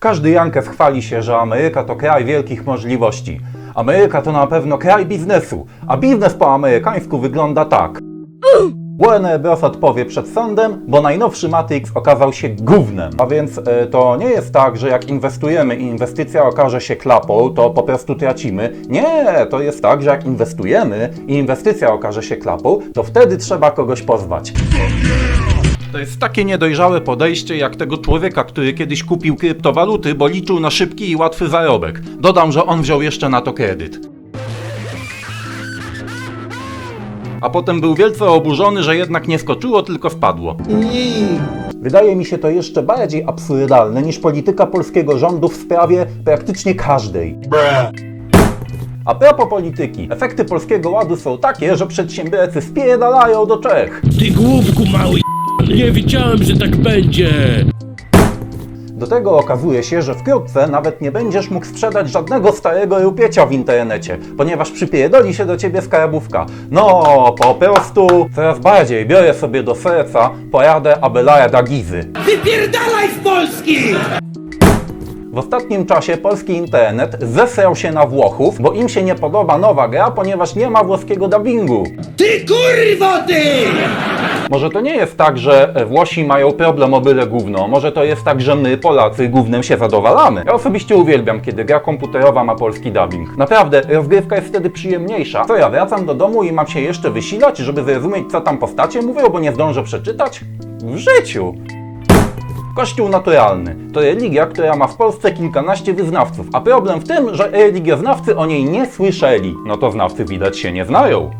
Każdy Jankes chwali się, że Ameryka to kraj wielkich możliwości. Ameryka to na pewno kraj biznesu, a biznes po amerykańsku wygląda tak. Warner Bros. odpowie przed sądem, bo najnowszy Matrix okazał się gównem. A więc e, to nie jest tak, że jak inwestujemy i inwestycja okaże się klapą, to po prostu tracimy. Nie, to jest tak, że jak inwestujemy i inwestycja okaże się klapą, to wtedy trzeba kogoś pozwać. To jest takie niedojrzałe podejście jak tego człowieka, który kiedyś kupił kryptowaluty, bo liczył na szybki i łatwy zarobek. Dodam, że on wziął jeszcze na to kredyt. A potem był wielce oburzony, że jednak nie skoczyło, tylko spadło. Wydaje mi się to jeszcze bardziej absurdalne niż polityka polskiego rządu w sprawie praktycznie każdej. A propos polityki, efekty Polskiego Ładu są takie, że przedsiębiorcy spierdalają do Czech. Ty głupku mały Nie wiedziałem, że tak będzie! Do tego okazuje się, że wkrótce nawet nie będziesz mógł sprzedać żadnego starego rupiecia w internecie, ponieważ przypierdoli się do ciebie skarbówka. No, po prostu coraz bardziej biorę sobie do serca pojadę Abelaja da Gizy. Wypierdalaj z Polski! W ostatnim czasie polski internet zesrał się na Włochów, bo im się nie podoba nowa gra, ponieważ nie ma włoskiego dubbingu. Ty kurwo ty! Może to nie jest tak, że Włosi mają problem o byle gówno. Może to jest tak, że my, Polacy, gównem się zadowalamy. Ja osobiście uwielbiam, kiedy gra komputerowa ma polski dubbing. Naprawdę, rozgrywka jest wtedy przyjemniejsza. Co ja, wracam do domu i mam się jeszcze wysilać, żeby zrozumieć, co tam postacie mówią, bo nie zdążę przeczytać? W życiu! Kościół naturalny to religia, która ma w Polsce kilkanaście wyznawców, a problem w tym, że religioznawcy o niej nie słyszeli. No to znawcy widać się nie znają.